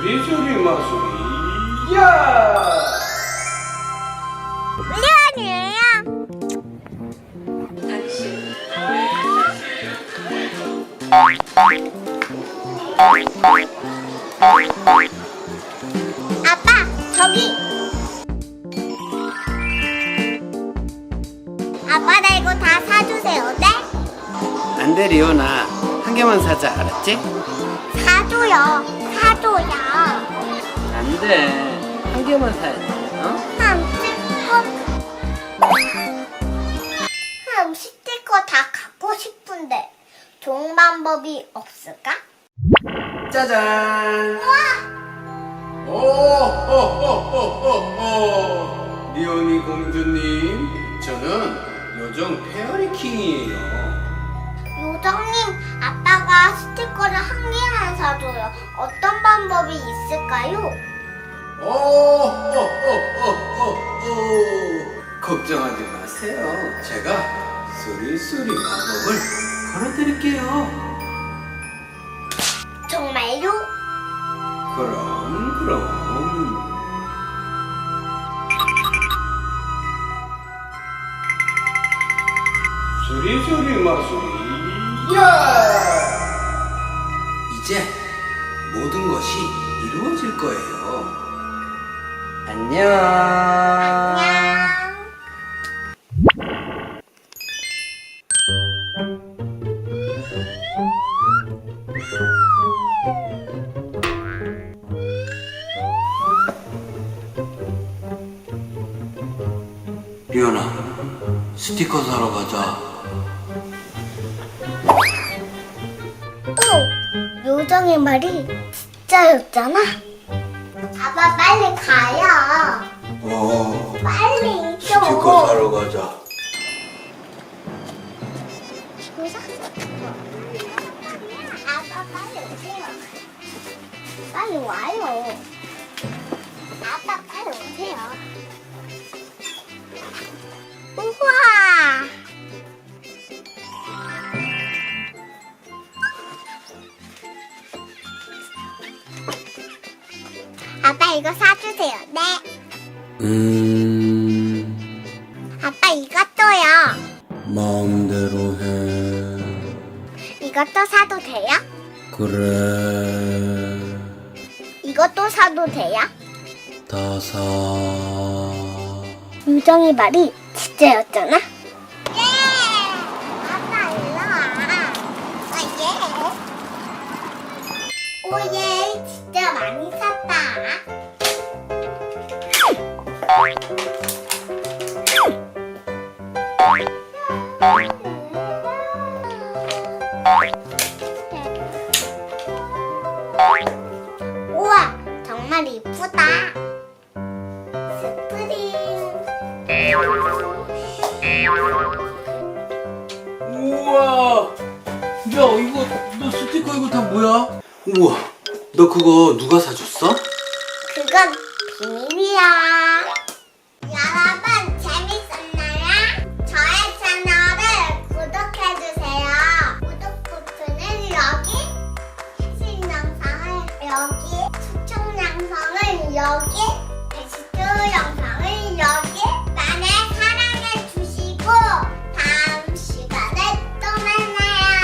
수리수리 마수리 야! 아니에요. 아빠, 저기. 아빠, 나 이거 다 사주세요, 네? 안 돼, 리오나. 한 개만 사자, 알았지? 사줘요. 안 돼. 한 개만 사야지, 어? 흠, 스티커 다 갖고 싶은데 좋은 방법이 없을까? 짜잔! 우와, 오호호호호호 리오니 공주님 저는 요정 페어리킹이에요 요정님, 아빠가 스티커를 한 개만 사줘요. 어떤 방법이 있을까요? 오호호호호호 걱정하지 마세요. 제가 수리수리 마법을 걸어드릴게요. 정말요? 그럼 그럼. 수리수리 마수리 야! 이제 모든 것이 이루어질 거예요 안녕 안녕. 리오나 스티커 사러 가자 오, 요정의 말이 진짜였잖아. 아빠 빨리 가요. 어 빨리 좀. 스티커 사러 가자. 아빠 빨리 오세요. 빨리 와요. 아빠 빨리 오세요. 아빠 이거 사주세요. 네. 음 아빠 이것도요. 마음대로 해 이것도 사도 돼요? 그래 이것도 사도 돼요? 다사 유정이 말이 진짜였잖아? 예! 아빠 일로 와. 어, 예. 오예, 많이 샀다. 우와, 정말 이쁘다. 스프링. 우와 야 이거 너 스티커 이거 다 뭐야? 우와 너 그거 누가 사줬어? 그건 비밀이야. 여러분 재밌었나요? 저의 채널을 구독해주세요. 구독 버튼은 여기, 최신 영상을 여기, 추천 영상을 여기,